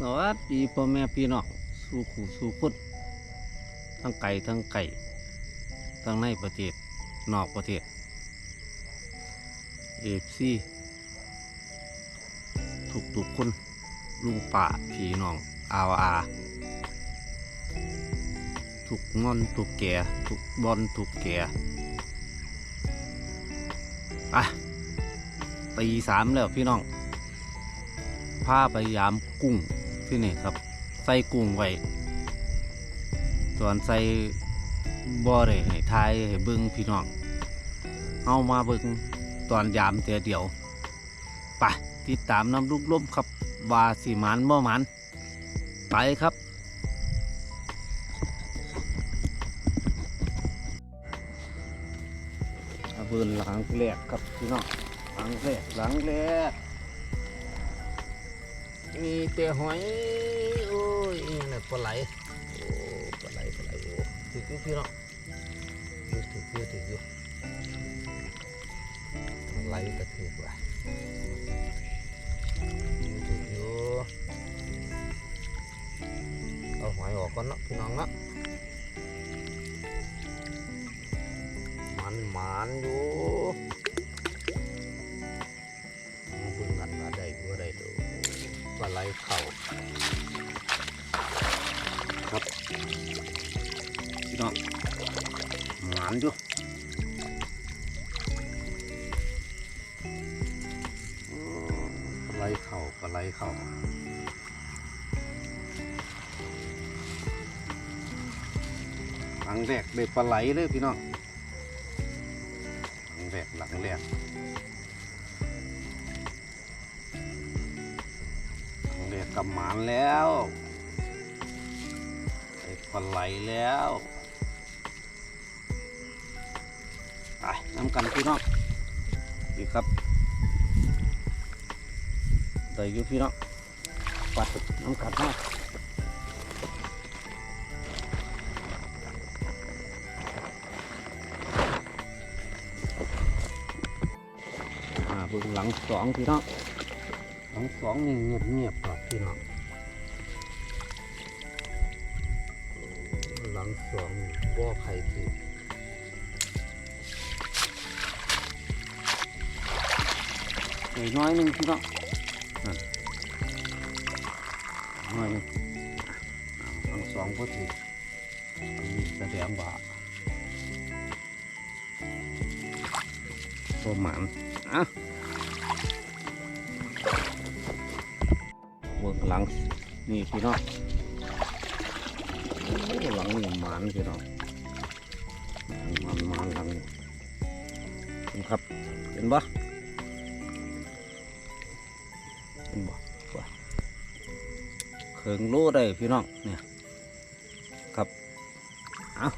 สวัสดีพ่อแม่พี่น้องสู่ขู่สู่คนทั้งไก่ทั้งไก่ทั้งในประเทศนอกประเทศเอฟซีทุกทุกคนลุงป่าพี่น้องอาวอาทุกงอนทุกแก่ทุกบอลทุกแก่อะตีสามแล้วพี่น้องพาไปยามกุ้ง ที่นี่ครับ ใส่กุ้งไว้ตอนใส่บ่อได้ให้ทายให้เบิ่งพี่น้องเอามาเบิ่งตอนยามแต่เดียวไปติดตามน้ำลูกล้มครับว่าสิหมันบ่มันไปครับเบิ่นหลังแรกครับพี่น้องหลังแรกหลังแรก มีแต่หอยโอ้ยอีนี่ปลาไหลโอ้ปลาไหลปลาไหลโอ้ถืออยู่พี่เนาะอยู่ถืออยู่ถืออยู่ปลาไหลก็ถือว่ะอยู่ถืออยู่เอาหอยออกก่อนเนาะพี่น้องเนาะมันหมานอยู่ เข่าครับพี่น้องหมานอยู่มปลาไหลเข่าปลาไหลเข่าหลังแรกได้ปลาไหลเลยพี่น้อง หมานแล้วไอ้ปลาไหลแล้วไปน้ำกันพี่น้องนี่ครับได้อยู่พี่น้องปัดน้ำกันมากอ่าเบิ่งหลังสองพี่น้องหลังสองนี่เงียบเงียบๆครับ พี่น้องหลังสองนี่บ่อไข่คือใส่น้อยหนึ่งพี่น้องนั่นน้อยหนึ่งอ่าหลังสองก็ถืออันนี้แสดงว่าตัวหมันอะ เบื้องหลังนี่พี่น้องหลังนี่หมันพี่น้องมันมันหลังนี่ครับเห็นปะเห็นปะว่าเขิงโลได้พี่น้องเนี่ยครับเอา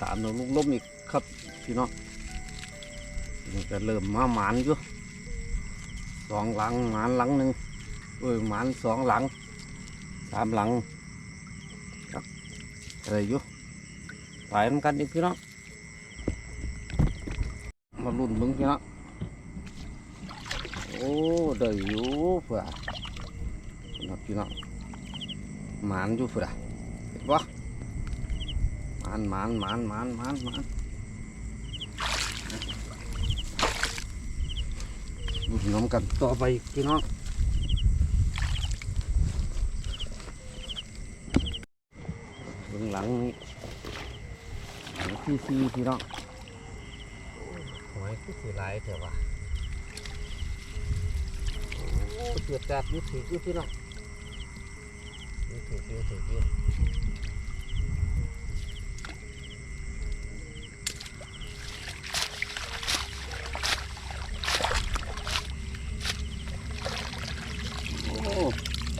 ตามเราลูกล้มอีกครับพี่น้องนี่ก็เริ่มมาหมานอยู่สองหลังหมานหลังหนึ่ง เอ้ยหมันสองหลังสามหลังอะไรอยู่ตายมันกันอีกพี่น้องมาลุ่นมึงพี่น้องโอ้ได้อยู่เพื่อพี่น้องพี่น้องหมันอยู่เพื่อเห็นปะหมันหมันหมันหมันหมันหมันลุ่นน้ำกันต่อไปพี่น้อง เบื้อ งหลังนี่หลังที่ซีพี่น้องหอยคือสีลายเถอะวะโอ้เจือดจัดอยุถืออยู่พี่น้องอยุถืออยู่ถืออยู่โอ้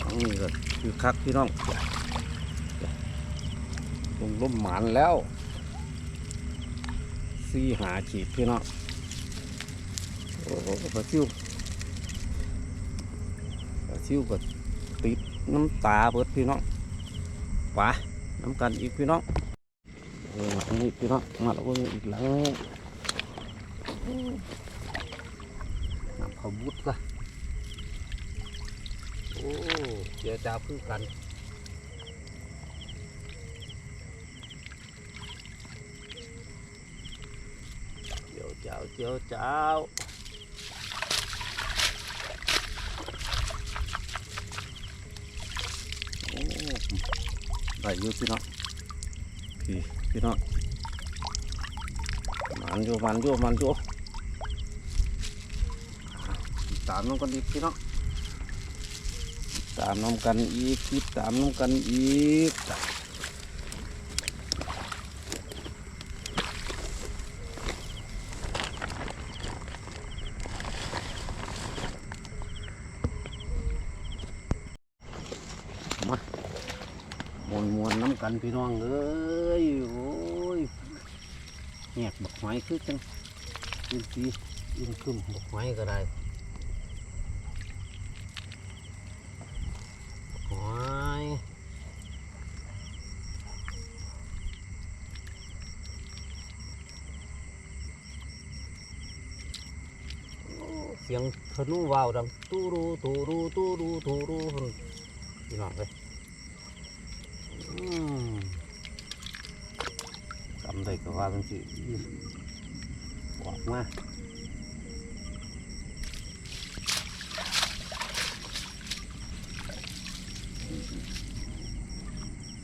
อันนี้ก็คือคักพี่น้อง ลงร่มหมานแล้วซีหาขีดพี่น้องโอ้โหปลาซิวปลาซิวก็ติดน้ำตาเบิดพี่น้องไปน้ำกันอีกพี่น้องเอออันนี้พี่น้องมาแล้วก็มีอีกหลังน้ำเขาบุดละโอ้เจียวจ้าคือกัน เจียวเจ้าได้อยู่พี่น้องพี่พี่น้องมันอยู่มันอยู่มันอยู่ตามน้องกันอีกพี่น้องตามน้องกันอีกตามน้องกันอีก มวนมวนๆน้ำ กันพี่น้องเอ้ยโอ้ยแหกบักหอยคือจังยินสียินขึ้นบักหอยก็ได้บักหอยโอ้เสียงธนูว่าวดังตูรูตูรูตูรูตูรูพี่น้องเลย ก็ว่ากันสิออกมา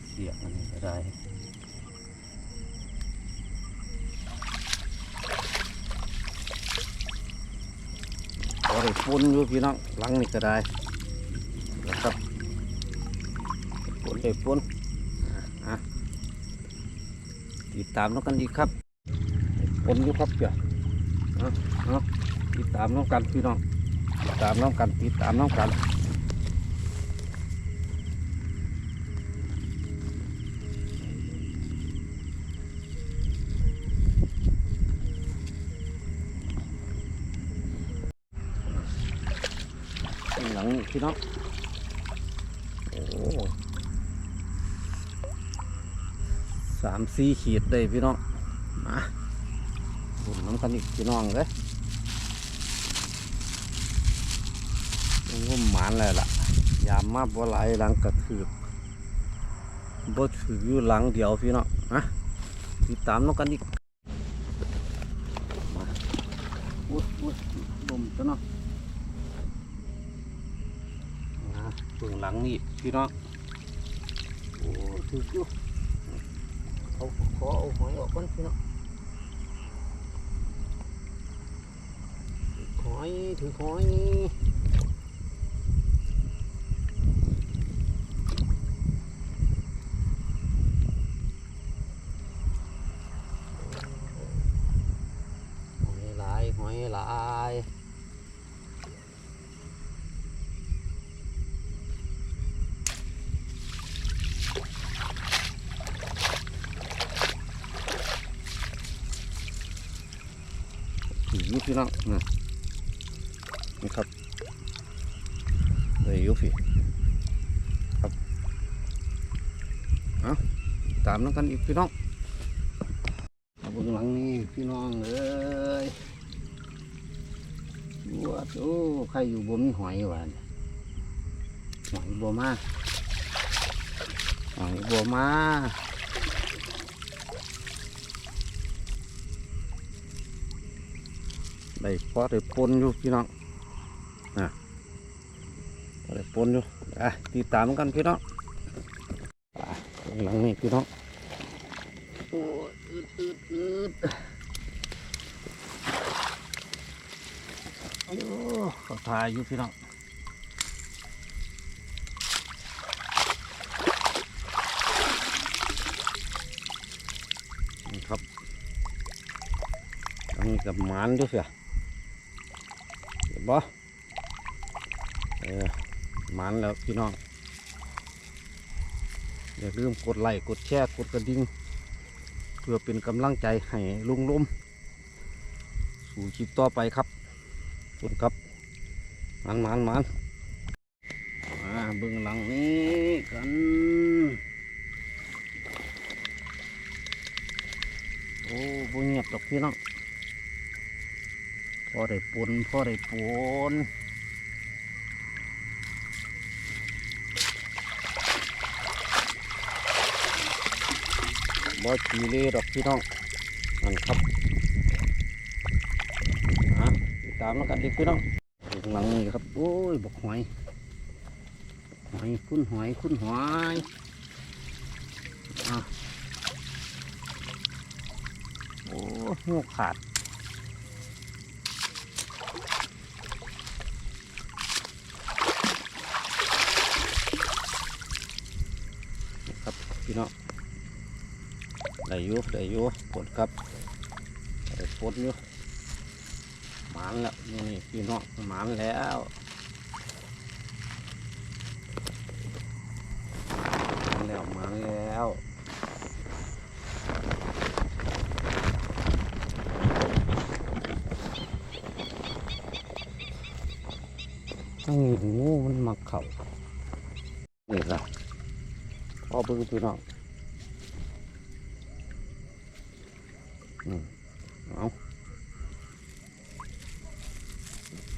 เสียบอันนี้ก็ได้พอได้ปุ่นอยู่พี่น้องหลังนี่ก็ได้นะครับปุ่นได้ปุ่นอะ ติดตามน้องกันอีกครับผลอยู่ครับเจ้าเอาเอาติดตามน้องกันพี่น้องติดตามน้องกันติดตามน้องกันหลังพี่น้องโอ้ สามสี่ขีดเลยพี่น้องมาบุญน้ำกันอีกพี่น้องเลยงมหมานเลยล่ะ ยามมาบ่ไหลหลังกระถือบ่ถืออยู่หลังเดียวพี่น้องนะติดตามน้องกันอีกมาอุ้ยอุ้ยลมตัวเนาะนะเบื้องหลังนี่พี่น้องโอ้ถืออยู่ เอาขอเอาหอยออกก่อนพี่น้องหอยถือหอยหอยหลายหอยหลายถืออยู่ พี่น้องนะนี่ครับเลยยู่พี่ครับเอาตามน้องกันอีกพี่น้องเอาเบื้องหลังนี่พี่น้องเอ้ยวัดโอ้ใครอยู่บ่มีหอยวะเนี่ยหอยบ่มาหอยบ่มา ได้พอได้ปนอยู่พี่น้องนะพอได้ปนอยู่อะติดตามกันพี่น้องอะเบื้องหลังนี่พี่น้องโอ้ยอืดอืดอืดโอ้เขาทายอยู่พี่น้องนี่ครับอันนี้กับหมานด้วยเสียเห็น บ่เออมานแล้วพี่น้องอย่าลืมกดไลค์กดแชร์กดกระดิ่งเพื่อเป็นกำลังใจให้ลุงลมสู่คลิปต่อไปครับคุณครับมันมันมันมาเบื้องหลังนี้กันโอ้บ่เงียบดอกพี่น้อง พอได้ปนพอได้ปนบอชีเล่ดอกพี่น้องนั่นครับฮะตามแล้วกันดิพี่น้องหลังนี้ครับโอ้ยบกหอยหอยคุ้นหอยคุ้นหอยอ่าโอ้โหขาด พี่น้องได้อยู่ได้อยู่ปวดครับได้ปวดอยู่หมานแล้วนี่พี่น้องหมานแล้วหมานแล้วหมานแล้วตั้งงูมันมักเข่านี่ละ พอเบิ่งพี่น้องเอา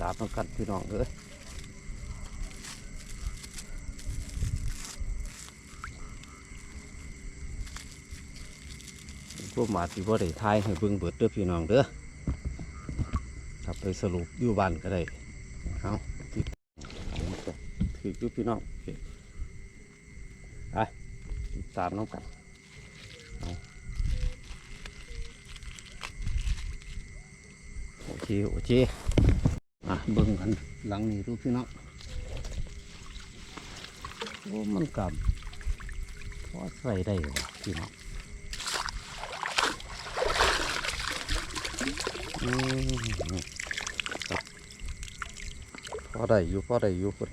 ตามมากันพี่น้องเลยพวกหมาที่ว่าได้ทายให้เบิ่งเบิดเด้อพี่น้องเด้อครับไปสรุปอยู่บ้านก็ได้เอาที่ถืออยู่พี่น้องติด ตามน้องกันเอาโอเคโอเคอะเบิ่งกันหลังนี้ดูพี่น้องโอ้มันกับพอใส่ได้วะพี่น้องอืมครับพอได้อยู่พอได้อยู่คน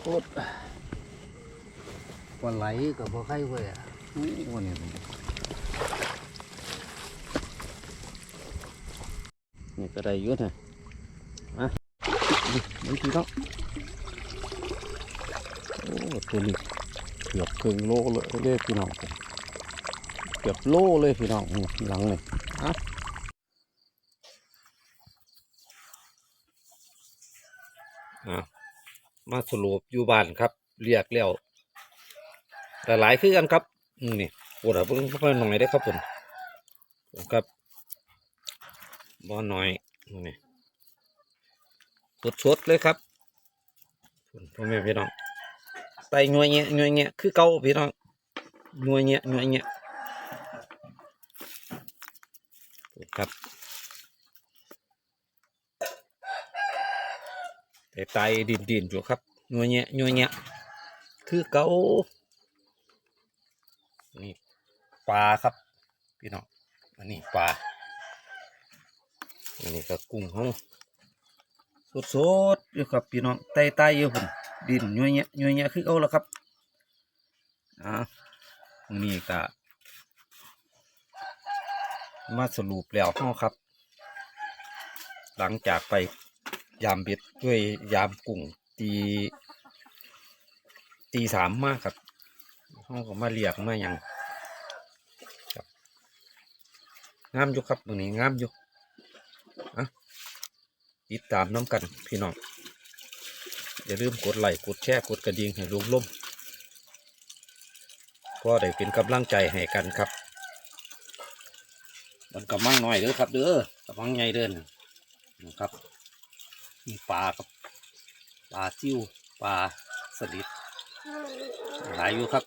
โคตร ปลาไหลกับปลาไข่เว้ยอะอู้วันนี้นี่ก็ได้เยอะนะอะนี่มันพี่น้องโอ้ตัวนี้เกือบครึ่งโลเลยเลยพี่น้องเกือบโลเลยพี่น้องหลังเลยอะอะมาสรุปอยู่บ้านครับ เรียกแล้ว แต่หลายคือกันครับนี่ปวดหัวเพิ่งเพิ่งหน่อยได้ครับผมครับบ่หน่อยนี่สดๆเลยครับพ่อแม่พี่น้องใส่หน่วยเงี้ยหน่วยเงี้ยคือเก่าพี่น้องหน่วยเงี้ยหน่วยเงี้ยครับแต่ไตดินดินอยู่ครับหน่วยเงี้ยหน่วยเงี้ยคือเก่า นี่ปลาครับ พี่น้องอันนี้ปลาอันนี้ก็กุ้งห้องสดๆอยู่ครับพี่น้องไต่ไต่อยู่ผมดินยัวเนี้ยยัวเนี้ยคือเอาแล้วครับอ่าตรงนี้ก็มาสรุปแล้วเฮาครับ หลังจากไปยามเบ็ดด้วยยามกุ้งตีตีสามมากครับ ห้องก็มาเรียกมาอย่างครับงามอยู่ครับตรงนี้งามอยู่อะติดตามน้ำกันพี่น้องอย่าลืมกดไลค์กดแชร์กดกระดิ่งให้ลุงล่มก็ได้เป็นกำลังใจให้กันครับมันกำลังหน่อยเด้อครับเด้อกำลังใหญ่เด้อนะนะครับมีปลาครับปลาซิวปลาสลิดหลายอยู่ครับ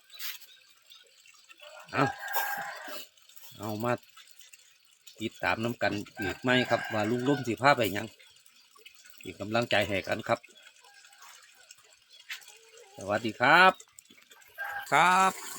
เอาเอามาติดตามน้ำกันอีกไหมครับ ว่าลุงล้มสีผ้าไปยังอีกกำลังใจแหกันครับ สวัสดีครับ ครับ